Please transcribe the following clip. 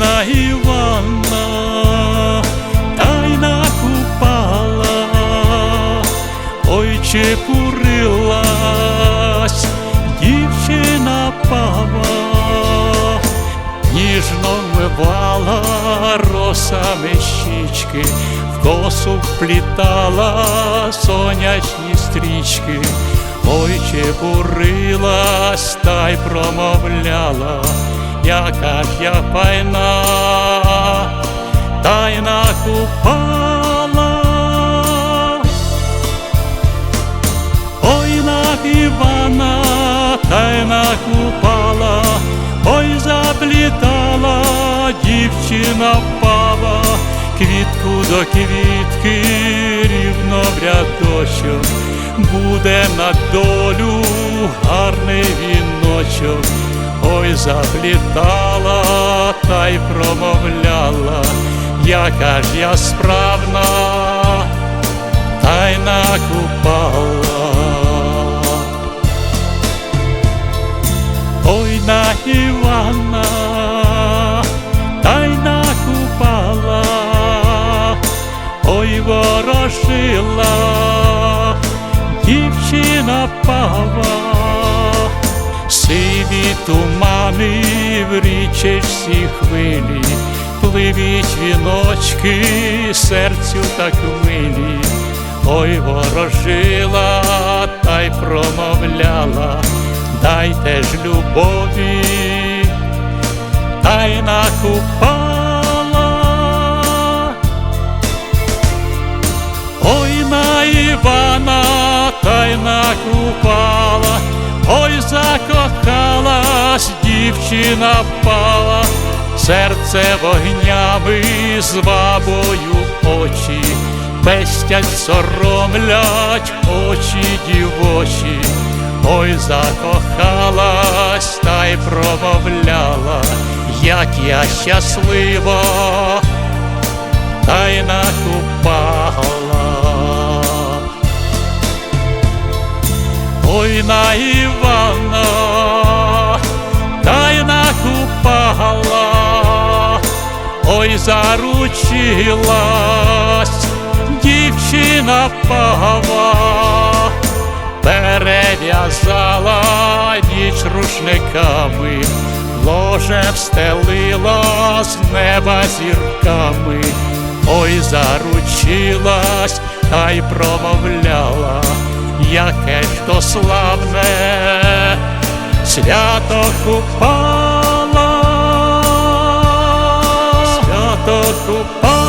на Івана, та й накупала, ой чи курилась дівчина пава, ніжно вмивала росами щічки, в косу вплітала сонячні стрічки. Ой, чи бурилась та й промовляла, яка ж я пайна, та й накупала. Ой, на Івана, та й накупала, ой, заплітала, дівчина впала, квітку до квітки, рівно в рядочок, буде на долю гарний віночок, ой, заплітала, та й промовляла, яка ж я справна та й накупала. Ой на Івана, та й ой ворожила, дівчина пава, сиві тумани в річечці хвилі, пливіть віночки серцю так милі. Ой, ворожила та й промовляла, дайте ж любові, та й накупала. Ой, на Івана, та й накупала, закохалась, дівчина впала, серце вогнями з бабою очі. Пестять, соромлять очі дівочі, ой, закохалась та й промовляла, як я щаслива, та й накупала. Ой, на ой, заручилась дівчина пава, перев'язала ніч рушниками, ложе встелила з неба зірками, ой, заручилась та й промовляла, яке ж то славне. Свято купала, свято купала.